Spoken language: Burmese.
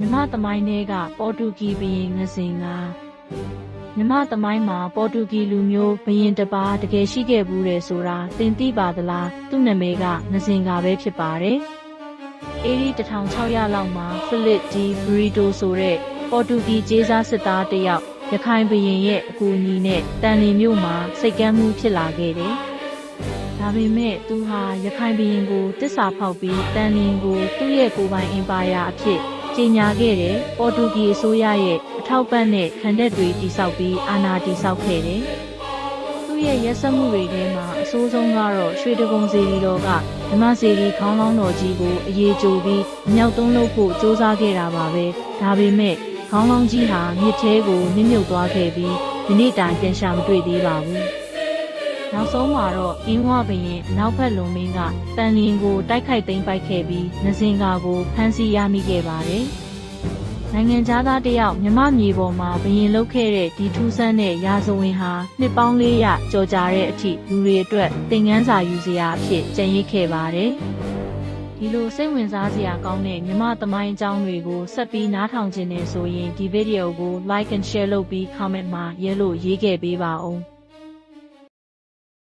မြမသမိုင်းထဲကပေါ်တူဂီဘုရင်ငစင်ကမြမသမိုင်းမှာပေါ်တူဂီလူမျိုးဘုရင်တစ်ပါးတကယ်ရှိခဲ့ဘူးတယ်ဆိုတာသင်သိပါသလားသူ့နာမည်ကငစင်ကပဲဖြစ်ပါတယ်အေရီ1600လောက်မှာဖိလစ်ဒီဘရီတိုဆိုတဲ့ပေါ်တူဂီကျေးစားစစ်သားတစ်ယောက်ရခိုင်ဘုရင်ရဲ့အကူအညီနဲ့တန်လင်မြို့မှာစိတ်ကမ်းမှုဖြစ်လာခဲ့တယ်ဒါပေမဲ့သူဟာရခိုင်ဘုရင်ကိုတစ္ဆာဖောက်ပြီးတန်လင်ကိုသူ့ရဲ့ကိုယ်ပိုင်အင်ပါယာအဖြစ် ကြီးညာခဲ့တယ်။ပေါ်တူဂီအစိုးရရဲ့အထောက်ပံ့နဲ့ခံတပ်တွေတိစောက်ပြီးအာဏာတိစောက်ခဲ့တယ်။သူ့ရဲ့ရက်စက်မှုတွေထဲမှာအဆိုးဆုံးကတော့ရွှေတကုံစီရီတော်ကဓမ္မစီရီခေါင်းလောင်းတော်ကြီးကိုအေးကြိုပြီးမြောက်သုံးလို့ဖို့စ조사ခဲ့တာပါပဲ။ဒါပေမဲ့ခေါင်းလောင်းကြီးဟာမြစ်သေးကိုနစ်မြုပ်သွားခဲ့ပြီးဒီနေ့တိုင်ပြန်ရှာမတွေ့သေးပါဘူး။ နောက်ဆုံးမှာတော့အင်းဝဘရင်အနောက်ဘက်လုံမင်းကတန်လျင်ကိုတိုက်ခိုက်သိမ်းပိုက်ခဲ့ပြီးနဇင်ကာကိုဖမ်းဆီးရမိခဲ့ပါတယ်။နိုင်ငံသားတယောက်မြမမြေပေါ်မှာဘရင်လုတ်ခဲ့တဲ့ဒီထူးဆန်းတဲ့ရာဇဝင်ဟာနှစ်ပေါင်း400ကျော်ကြာတဲ့အထိလူတွေအတွက်သင်ခန်းစာယူစရာအဖြစ်ကျန်ရစ်ခဲ့ပါတယ်။ဒီလိုစိတ်ဝင်စားစရာကောင်းတဲ့မြမသမိုင်းအကြောင်းတွေကိုဆက်ပြီးနားထောင်ခြင်းနဲ့ဆိုရင်ဒီဗီဒီယိုကို like and share လုပ်ပြီး comment မှာရေးလို့ရေးခဲ့ပေးပါဦး။